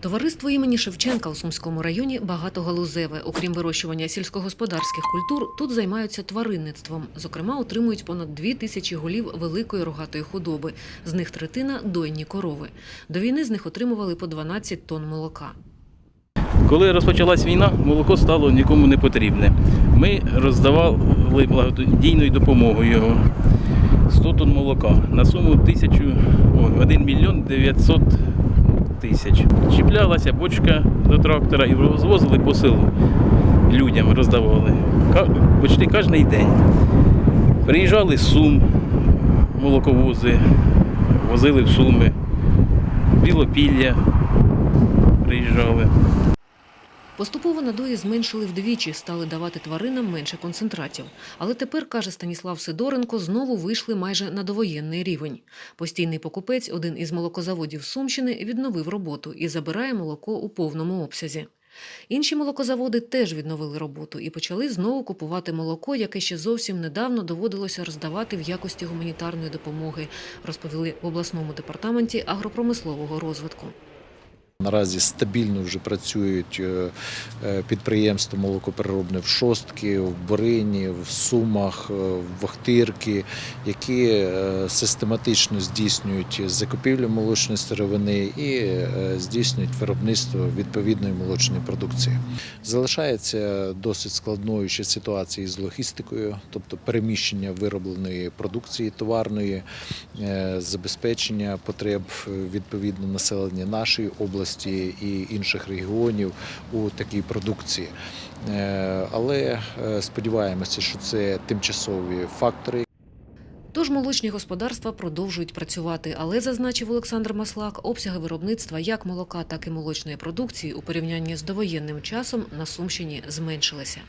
Товариство імені Шевченка у Сумському районі багатогалузеве. Окрім вирощування сільськогосподарських культур, тут займаються тваринництвом. Зокрема, отримують понад дві тисячі голів великої рогатої худоби. З них третина дойні корови. До війни з них отримували по 12 тонн молока. Коли розпочалась війна, молоко стало нікому не потрібне. Ми роздавали благодійною допомогою його 100 тонн молока на суму 1000, ой, 1 мільйон 900 тисяч. Чіплялася бочка до трактора і розвозили по селу. Людям роздавали. Почти кожен день. Приїжджали з Сум, молоковози, возили в Суми, Білопілля приїжджали. Поступово надої зменшили вдвічі, стали давати тваринам менше концентратів. Але тепер, каже Станіслав Сидоренко, знову вийшли майже на довоєнний рівень. Постійний покупець, один із молокозаводів Сумщини, відновив роботу і забирає молоко у повному обсязі. Інші молокозаводи теж відновили роботу і почали знову купувати молоко, яке ще зовсім недавно доводилося роздавати в якості гуманітарної допомоги, розповіли в обласному департаменті агропромислового розвитку. Наразі стабільно вже працюють е, е, підприємства молокопереробне в Шостки, в Борині, в Сумах, е, в Охтирки, які систематично здійснюють закупівлю молочної сировини і здійснюють виробництво відповідної молочної продукції. Залишається досить складною ще ситуація з логістикою, тобто переміщення виробленої продукції товарної, забезпечення потреб відповідно населення нашої області і інших регіонів у такій продукції. Е, Але е, сподіваємося, що це тимчасові фактори, Тож молочні господарства продовжують працювати, але зазначив Олександр Маслак, обсяги виробництва як молока, так і молочної продукції у порівнянні з довоєнним часом на Сумщині зменшилися.